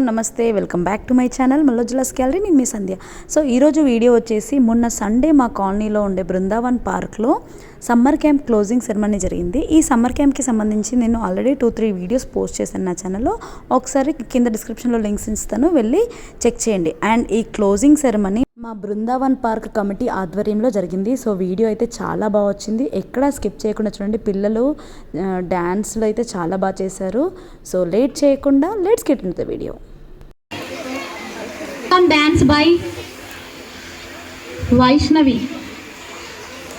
Hello నమస్తే welcome back to my channel Mallojula's gallery. నేను మీ సంధ్య. సో ఈరోజు వీడియో వచ్చేసి మొన్న సండే మా కాలనీలో ఉండే బృందావన్ పార్క్లో సమ్మర్ క్యాంప్ క్లోజింగ్ సెరమనీ జరిగింది. ఈ సమ్మర్ క్యాంప్కి సంబంధించి నేను already two three videos post చేశాను నా ఛానల్లో. ఒకసారి కింద డిస్క్రిప్షన్లో లింక్స్ ఇస్తాను వెళ్ళి చెక్ చేయండి. అండ్ ఈ క్లోజింగ్ సెరమనీ మా బృందావన్ పార్క్ కమిటీ ఆధ్వర్యంలో జరిగింది. సో వీడియో అయితే చాలా బాగా వచ్చింది. ఎక్కడ స్కిప్ చేయకుండా చూడండి. పిల్లలు డ్యాన్స్లు అయితే చాలా బాగా చేశారు. సో లేట్ చేయకుండా let's get in the video. Some dance by Vaishnavi.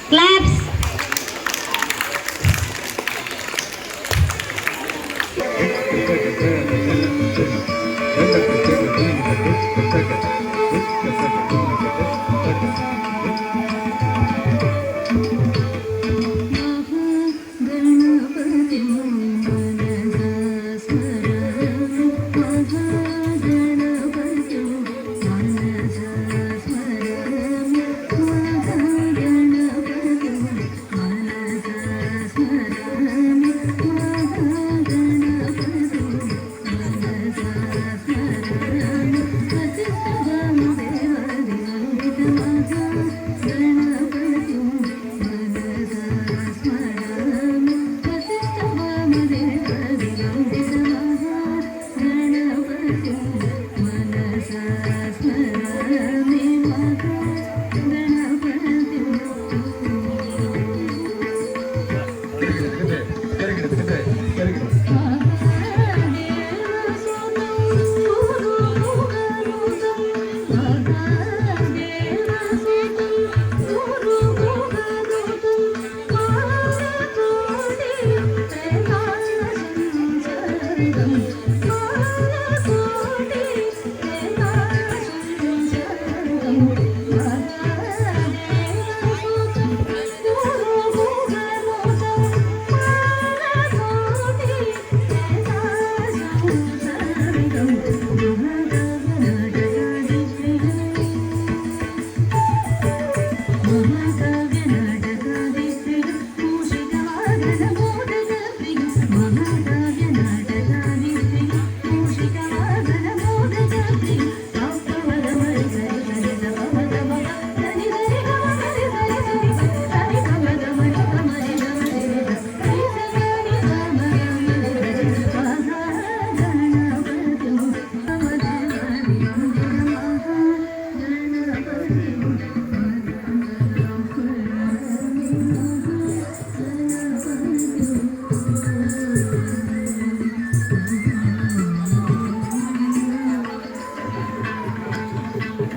Claps.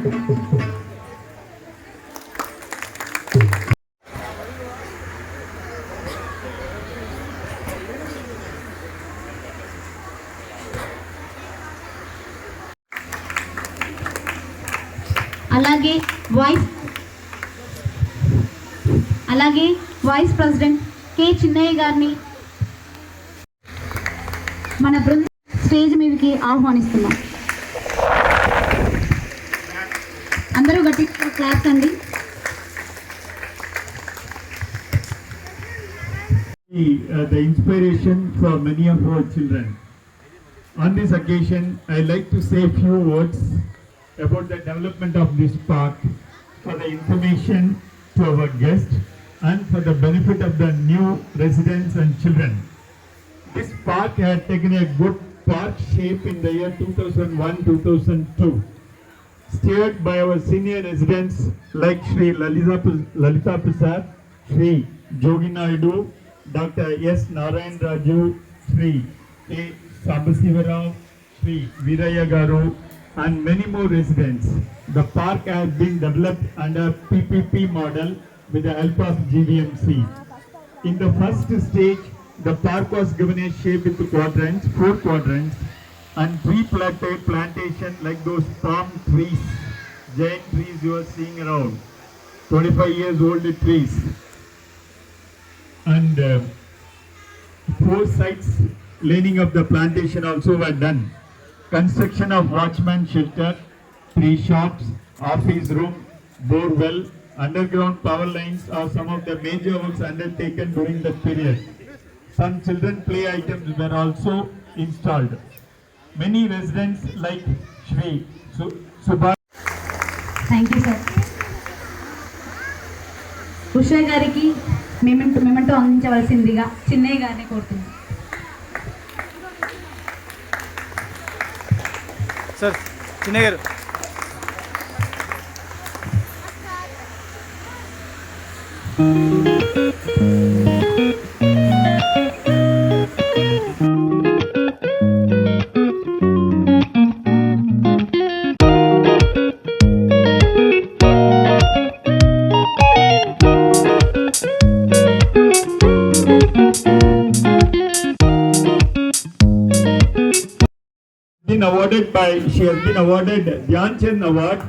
అలాగే వైస్ అలాగే వైస్ ప్రెసిడెంట్ కె చిన్నయ్య గారిని మన బృందం స్టేజ్ మీదకి ఆహ్వానిస్తున్నాం. గట్టి క్లాప్స్ అండి the, uh, the inspiration for many of our children. On this occasion, I like to say a few words about the development of this park for the information to our guests and for the benefit of the new residents and children. This park had taken a good park shape in the year 2001-2002 steered by our senior residents like Sri Lalita, Lalita Prasad, Sri Jogi Naidu, Dr. S. Narayan Raju, Sri A. Sabasivarao, Sri Viraya Garu, and many more residents. The park has been developed under PPP model with the help of GVMC. In the first stage, the park was given a shape with quadrants, four quadrants, and tree planted plantation like those palm trees, giant trees you are seeing around, 25 years old trees. And uh, four sides laning of the plantation also were done. Construction of watchman shelter, three shops, office room, bore well, underground power lines are some of the major works undertaken during that period. Some children play items were also installed. Many residents like Shri Su- Subhash thank you sir Usha గారికి memento మేమెంటో అందించవలసిందిగా Chinnaiah గారిని కోరుతున్నాం. Sir Chinnaiah గారు. Been awarded by, she has been awarded Dhyan Chand Award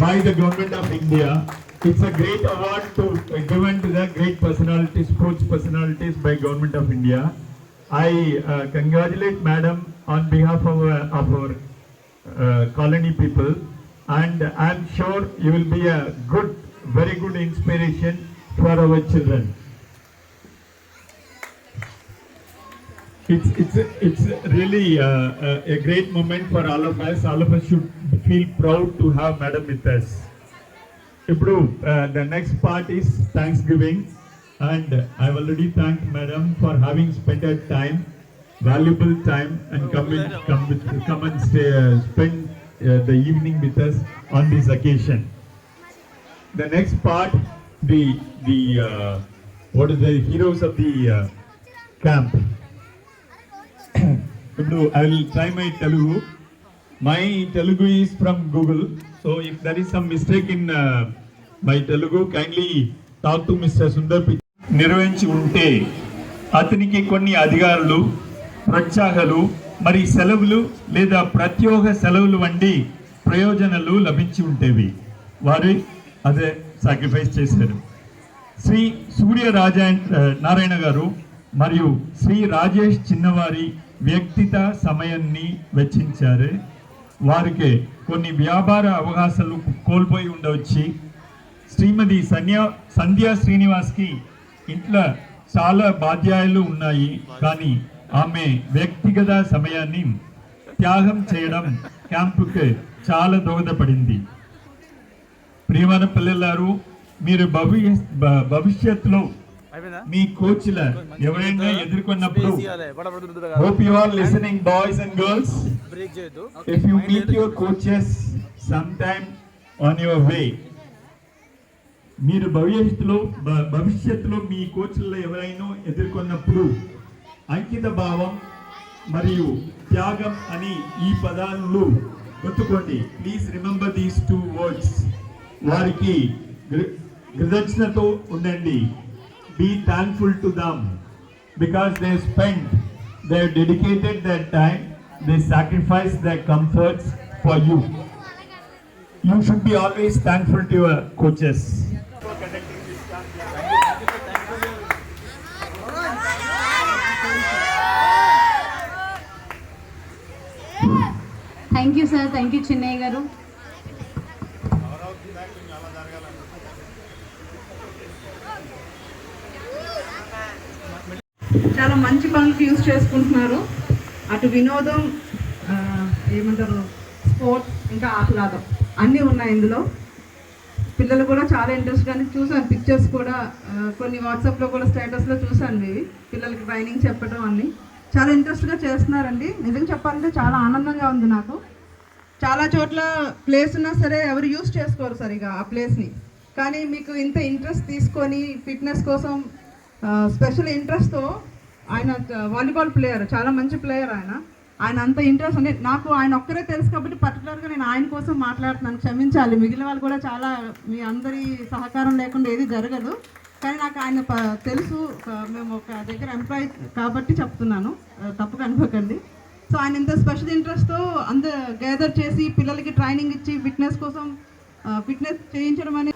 by the government of India. It's a great award to, uh, given to the great personalities, sports personalities by government of India. I uh, congratulate madam on behalf of, uh, of our uh, colony people and I'm sure you will be a good, very good inspiration for our children. it's it's it's really uh, uh, a great moment for all of us. All of us should feel proud to have Madam with us. Improve. Uh, the next part is Thanksgiving, and I've already thanked Madam for having spent her time, valuable time, and come in, come with, come and stay, uh, spend uh, the evening with us on this occasion. The next part, the the uh, what is the heroes of the uh, camp. ఇప్పుడు I will try my Telugu my Telugu is from Google so if there is some mistake in my Telugu kindly talk to mister Sundar P నిర్వహించి ఉంటే అతనికి కొన్ని అధికారులు ప్రోత్సాహాలు మరి సెలవులు లేదా ప్రత్యేక సెలవులు వంటి ప్రయోజనాలు లభించి ఉండేవి వారు అదే సాక్రిఫైస్ చేశారు. శ్రీ సూర్య రాజా నారాయణ గారు మరియు శ్రీ రాజేష్ చిన్నవారి వ్యక్తిత సమయాన్ని వెచ్చించారు. వారికి కొన్ని వ్యాపార అవకాశాలు కోల్పోయి ఉండవచ్చి శ్రీమతి సన్యా సంధ్యా శ్రీనివాస్కి ఇంట్లో చాలా బాధ్యాయులు ఉన్నాయి. కానీ ఆమె వ్యక్తిగత సమయాన్ని త్యాగం చేయడం క్యాంపుకి చాలా దోహదపడింది. ప్రియమైన పిల్లలారు మీరు భవి భ- భవిష్యత్తులో మీ కోచ్ల ఎవరైనా ఎదుర్కొన్నప్పుడు hope you are listening boys and girls చేయొద్దు. If you meet your coaches sometime on your way మీరు భవిష్యత్తులో భవిష్యత్తులో మీ కోచ్లలో ఎవరైనా ఎదుర్కొన్నప్పుడు అంకిత భావం మరియు త్యాగం అని ఈ పదాలు గుర్తుకోండి. Please remember these two words వారికి కృ- కృతజ్ఞతతో ఉండండి. Be thankful to them because they spent, they dedicated their time, they sacrificed their comforts for you. You should be always thankful to your coaches. Thank you sir thank you Chinnayya గారు చాలా మంచి పనులకు use చేసుకుంటున్నారు. అటు వినోదం ఏమంటారు sports ఇంకా ఆహ్లాదం అన్నీ ఉన్నాయి ఇందులో. పిల్లలు కూడా చాలా ఇంట్రెస్ట్గానే చూసాను పిక్చర్స్ కూడా కొన్ని వాట్సాప్లో కూడా స్టేటస్లో చూసాను ఇవి. పిల్లలకి ట్రైనింగ్ చెప్పడం అన్ని. చాలా ఇంట్రెస్ట్గా చేస్తున్నారండి. నిజం చెప్పాలంటే చాలా ఆనందంగా ఉంది నాకు. చాలా చోట్ల ప్లేస్ ఉన్నా సరే ఎవరు యూస్ చేసుకోరు సరిగా ఆ ప్లేస్ని. కానీ మీకు ఇంత ఇంట్రెస్ట్ తీసుకొని ఫిట్నెస్ కోసం స్పెషల్ ఇంట్రెస్ట్తో ఆయన వాలీబాల్ ప్లేయర్ చాలా మంచి ప్లేయర్ ఆయన. ఆయన అంత ఇంట్రెస్ట్ అంటే నాకు ఆయన ఒక్కరే తెలుసు కాబట్టి పర్టికులర్గా నేను ఆయన కోసం మాట్లాడుతున్నాను. క్షమించాలి. మిగిలిన వాళ్ళు కూడా చాలా మీ అందరి సహకారం లేకుండా ఏది జరగదు. కానీ నాకు ఆయన ప- తెలుసు. మేము ఒక దగ్గర ఎంప్లాయీ కాబట్టి చెప్తున్నాను. తప్పుగా అనుకోకండి. సో ఆయన ఇంత స్పెషల్ ఇంట్రెస్ట్తో అంద గ్యాదర్ చేసి పిల్లలకి ట్రైనింగ్ ఇచ్చి ఫిట్నెస్ కోసం ఫిట్నెస్ చేయించడం అనేది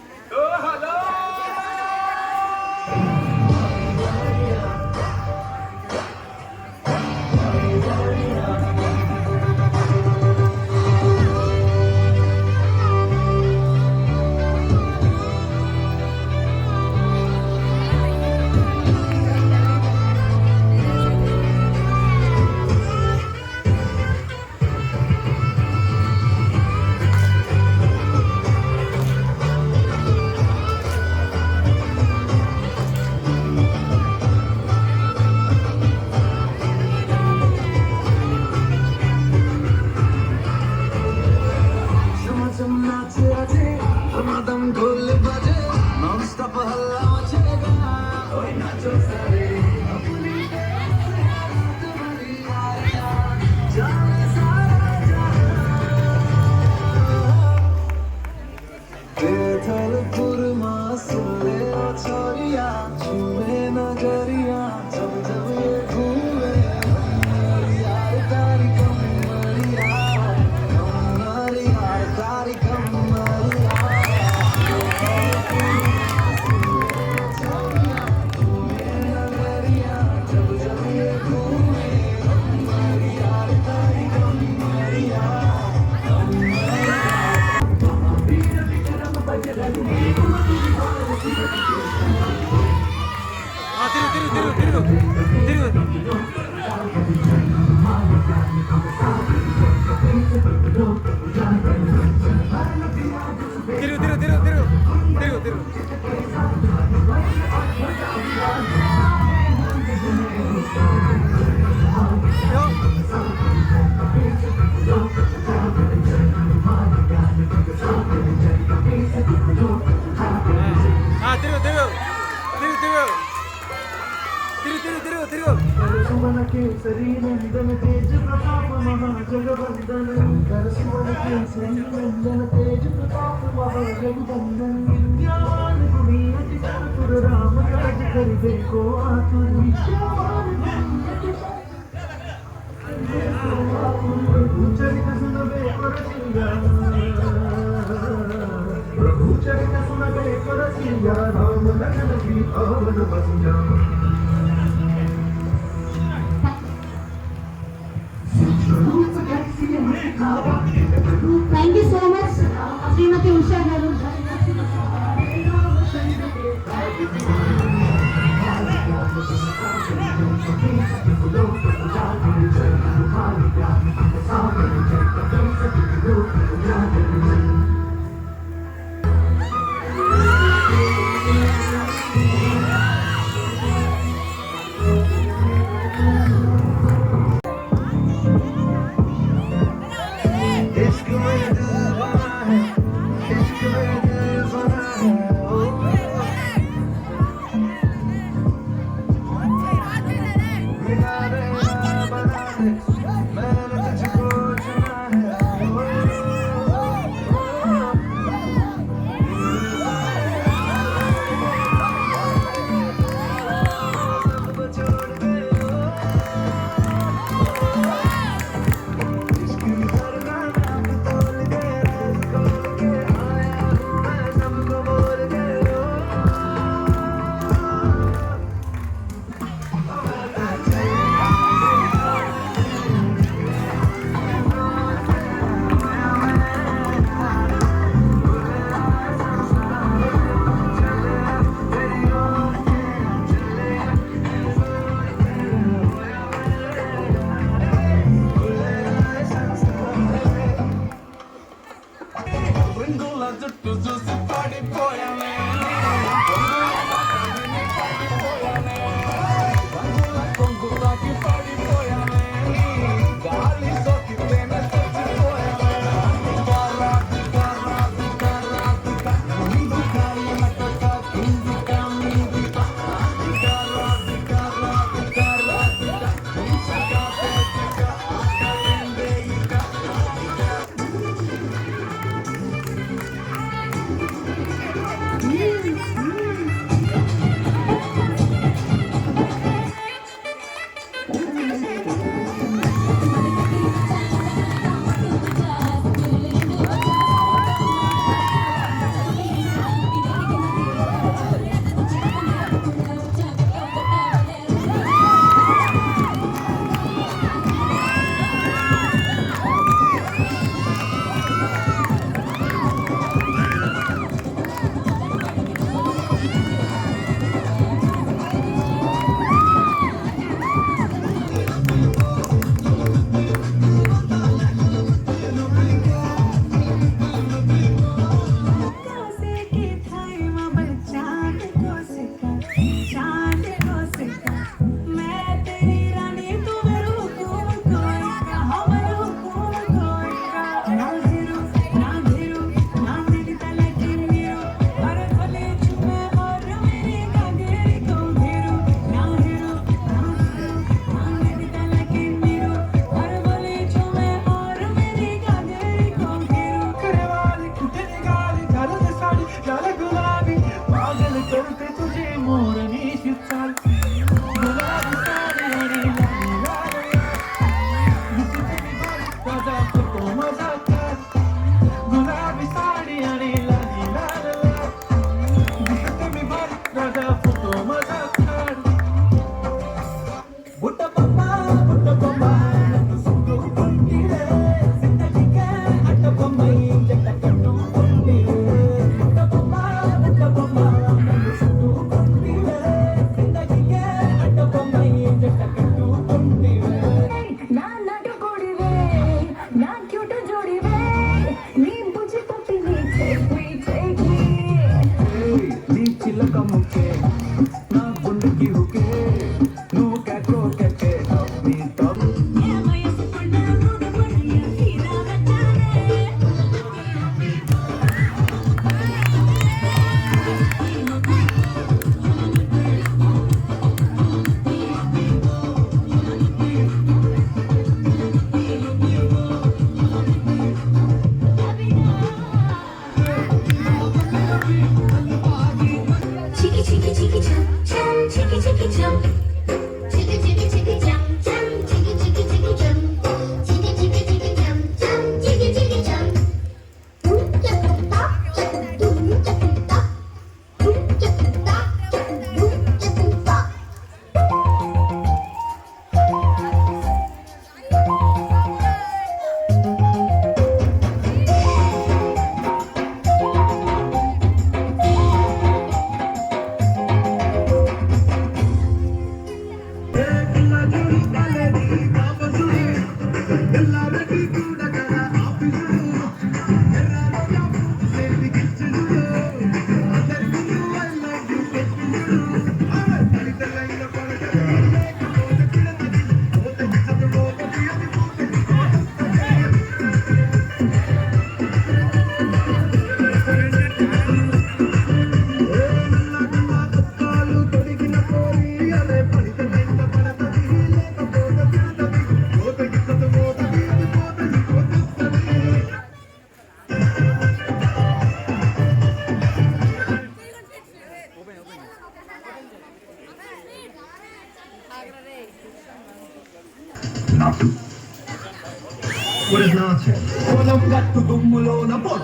തിരു തിരു തിരു തിരു തിരു శోభన కేసరీన నిధన తేజ ప్రతాప మహాజగవందన నరసింహన కేసరి నందన తేజ ప్రతాప మహాజగవందన విద్యావాన్ గుణీయతి సరపుర రామ రాజ కరిదే కో ఆతుర విద్యావాన్ గుణీయతి ప్రభు చరిత సునబే కొరసియా ప్రభు చరిత సునబే కొరసియా రామ నగర శ్రీ అవన వసియా thank you so much Shrimati Usha గారు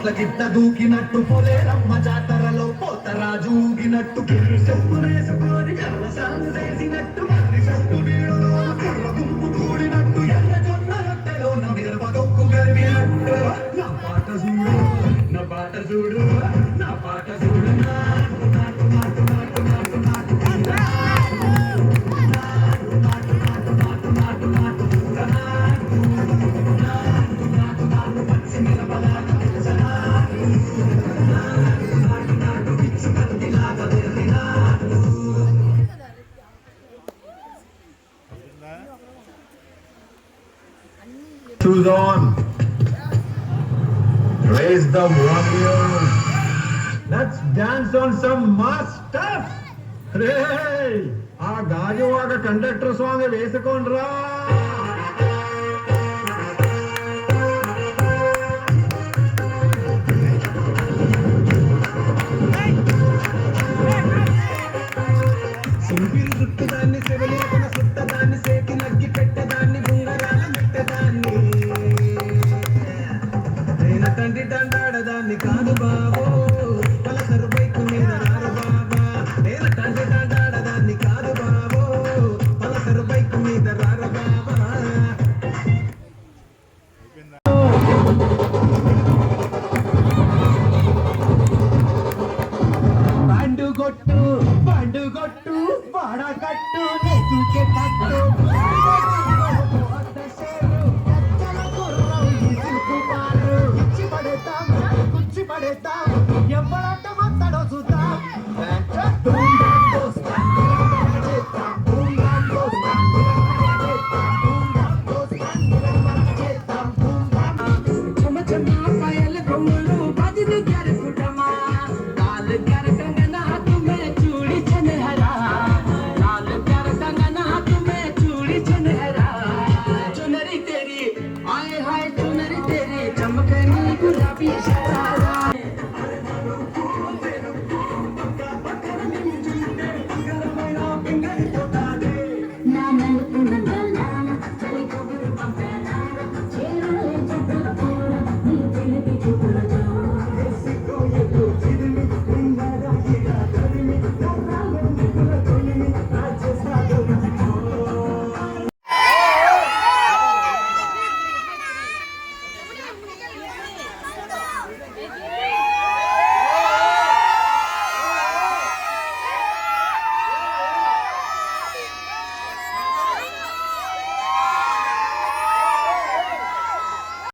పూల దూకినట్టు పోలేరమ్మ జాతరలో పోత రాజు ఊగినట్టు. నా పాట చూడు నా పాట చూడు. కండక్టర్ స్వామి వేసుకోండి రా. ఎవ్వడ